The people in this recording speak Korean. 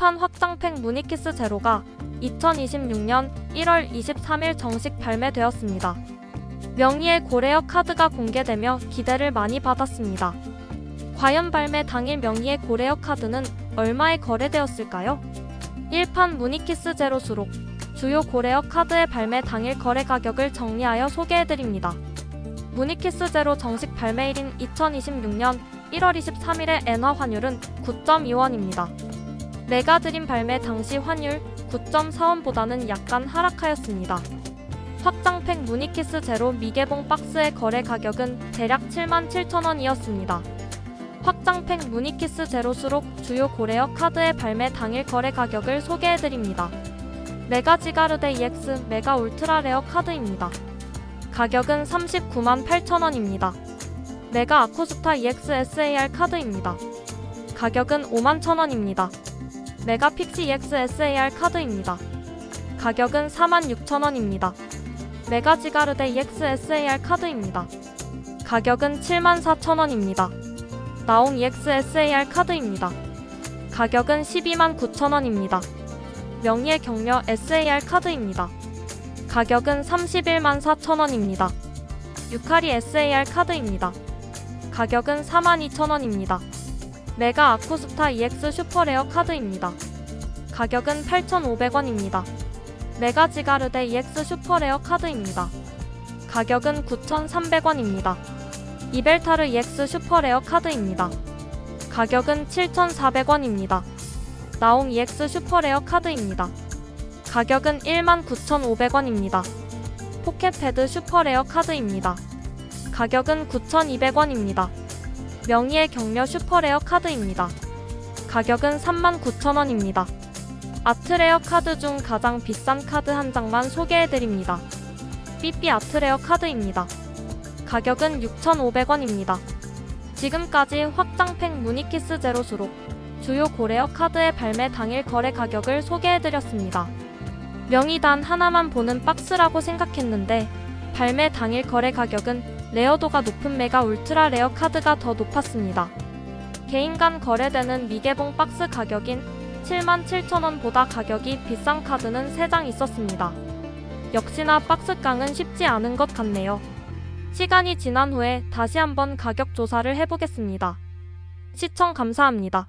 1판 확장팩 무니키스 제로가 2026년 1월 23일 정식 발매되었습니다. 명의의 고레어 카드가 공개되며 기대를 많이 받았습니다. 과연 발매 당일 명의의 고레어 카드는 얼마에 거래되었을까요? 1판 무니키스 제로 수록 주요 고레어 카드의 발매 당일 거래 가격을 정리하여 소개해드립니다. 무니키스 제로 정식 발매일인 2026년 1월 23일의 엔화 환율은 9.2원입니다. 메가드림 발매 당시 환율 9.4원보다는 약간 하락하였습니다. 확장팩 무니키스 제로 미개봉 박스의 거래 가격은 대략 77,000원이었습니다. 확장팩 무니키스 제로 수록 주요 고레어 카드의 발매 당일 거래 가격을 소개해드립니다. 메가 지가르데 EX 메가 울트라 레어 카드입니다. 가격은 39만 8천원입니다. 메가 아코스타 EX SAR 카드입니다. 가격은 5만 천원입니다. 메가 픽시 EX SAR 카드입니다. 가격은 4만 6천원입니다. 메가 지가르데 EX SAR 카드입니다. 가격은 7만 4천원입니다. 나옹 EX SAR 카드입니다. 가격은 12만 9천원입니다. 명의의 격려 SAR 카드입니다. 가격은 31만 4천원입니다. 유카리 SAR 카드입니다. 가격은 4만 2천원입니다. 메가 아쿠스타 EX 슈퍼레어 카드입니다. 가격은 8,500원입니다. 메가 지가르데 EX 슈퍼레어 카드입니다. 가격은 9,300원입니다. 이벨타르 EX 슈퍼레어 카드입니다. 가격은 7,400원입니다. 나옹 EX 슈퍼레어 카드입니다. 가격은 19,500원입니다. 포켓패드 슈퍼레어 카드입니다. 가격은 9,200원입니다. 명의의 격려 슈퍼레어 카드입니다. 가격은 39,000원입니다. 아트레어 카드 중 가장 비싼 카드 한 장만 소개해드립니다. 삐삐 아트레어 카드입니다. 가격은 6,500원입니다. 지금까지 확장팩 무니키스 제로 수록 주요 고레어 카드의 발매 당일 거래 가격을 소개해드렸습니다. 명의단 하나만 보는 박스라고 생각했는데 발매 당일 거래 가격은 레어도가 높은 메가 울트라 레어 카드가 더 높았습니다. 개인 간 거래되는 미개봉 박스 가격인 77,000원보다 가격이 비싼 카드는 3장 있었습니다. 역시나 박스깡은 쉽지 않은 것 같네요. 시간이 지난 후에 다시 한번 가격 조사를 해보겠습니다. 시청 감사합니다.